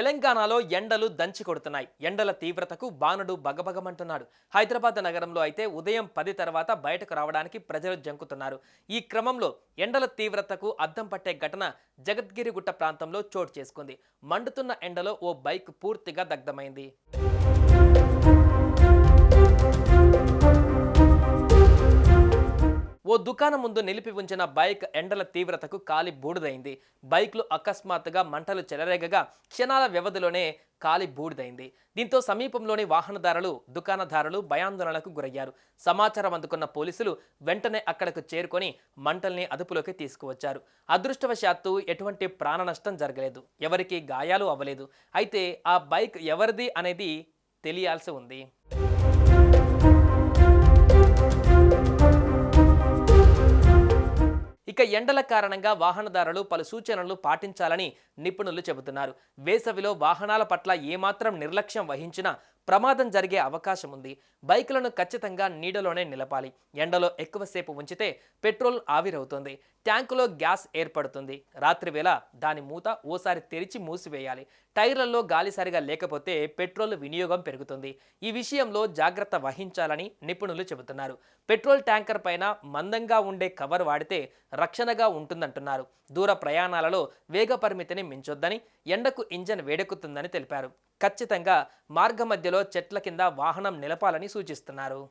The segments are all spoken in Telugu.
తెలంగాణలో ఎండలు దంచి కొడుతున్నాయి. ఎండల తీవ్రతకు బాణుడు బగబగమంటున్నాడు. హైదరాబాద్ నగరంలో అయితే ఉదయం పది తర్వాత బయటకు రావడానికి ప్రజలు జంకుతున్నారు. ఈ క్రమంలో ఎండల తీవ్రతకు అద్దం పట్టే ఘటన జగద్గిరిగుట్ట ప్రాంతంలో చోటు చేసుకుంది. మండుతున్న ఎండలో ఓ బైక్ పూర్తిగా దగ్ధమైంది. ఓ దుకాణం ముందు నిలిపి ఉంచిన బైక్ ఎండల తీవ్రతకు కాలి బూడిదైంది. బైక్లు అకస్మాత్తుగా మంటలు చెలరేగగా క్షణాల వ్యవధిలోనే కాలి బూడిదైంది. దీంతో సమీపంలోని వాహనదారులు దుకాణదారులు భయాందోళనకు గురయ్యారు. సమాచారం అందుకున్న పోలీసులు వెంటనే అక్కడకు చేరుకొని మంటల్ని అదుపులోకి తీసుకువచ్చారు. అదృష్టవశాత్తు ఎటువంటి ప్రాణ నష్టం జరగలేదు. ఎవరికీ గాయాలు అవ్వలేదు. అయితే ఆ బైక్ ఎవరిది అనేది తెలియాల్సి ఉంది. ఇక ఎండల కారణంగా వాహనదారులు పలు సూచనలు పాటించాలని నిపుణులు చెబుతున్నారు. వేసవిలో వాహనాల పట్ల ఏమాత్రం నిర్లక్ష్యం వహించినా ప్రమాదం జరిగే అవకాశం ఉంది. బైకులను ఖచ్చితంగా నీడలోనే నిలపాలి. ఎండలో ఎక్కువసేపు ఉంచితే పెట్రోల్ ఆవిరవుతుంది. ట్యాంకులో గ్యాస్ ఏర్పడుతుంది. రాత్రి వేళ దాని మూత ఓసారి తెరిచి మూసివేయాలి. టైర్లలో గాలి సరిగా లేకపోతే పెట్రోల్ వినియోగం పెరుగుతుంది. ఈ విషయంలో జాగ్రత్త వహించాలని నిపుణులు చెబుతున్నారు. పెట్రోల్ ట్యాంకర్ పైన మందంగా ఉండే కవర్ వాడితే రక్షణగా ఉంటుందంటున్నారు. దూర ప్రయాణాలలో వేగ పరిమితిని మించొద్దని ఎండకు ఇంజన్ వేడెక్కుతుందని తెలిపారు. ఖచ్చితంగా మార్గ మధ్యలో చెట్ల కింద వాహనం నిలపాలని సూచిస్తున్నారు.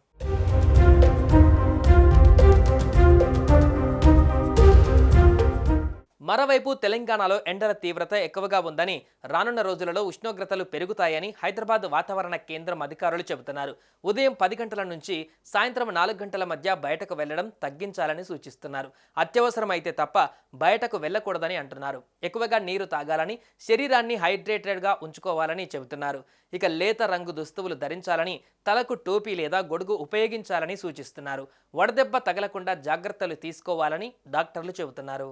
మరోవైపు తెలంగాణలో ఎండల తీవ్రత ఎక్కువగా ఉందని రానున్న రోజులలో ఉష్ణోగ్రతలు పెరుగుతాయని హైదరాబాద్ వాతావరణ కేంద్రం అధికారులు చెబుతున్నారు. ఉదయం పది గంటల నుంచి సాయంత్రం నాలుగు గంటల మధ్య బయటకు వెళ్ళడం తగ్గించాలని సూచిస్తున్నారు. అత్యవసరమైతే తప్ప బయటకు వెళ్ళకూడదని అంటున్నారు. ఎక్కువగా నీరు తాగాలని శరీరాన్ని హైడ్రేటెడ్గా ఉంచుకోవాలని చెబుతున్నారు. ఇక లేత రంగు దుస్తువులు ధరించాలని తలకు టోపీ లేదా గొడుగు ఉపయోగించాలని సూచిస్తున్నారు. వడదెబ్బ తగలకుండా జాగ్రత్తలు తీసుకోవాలని డాక్టర్లు చెబుతున్నారు.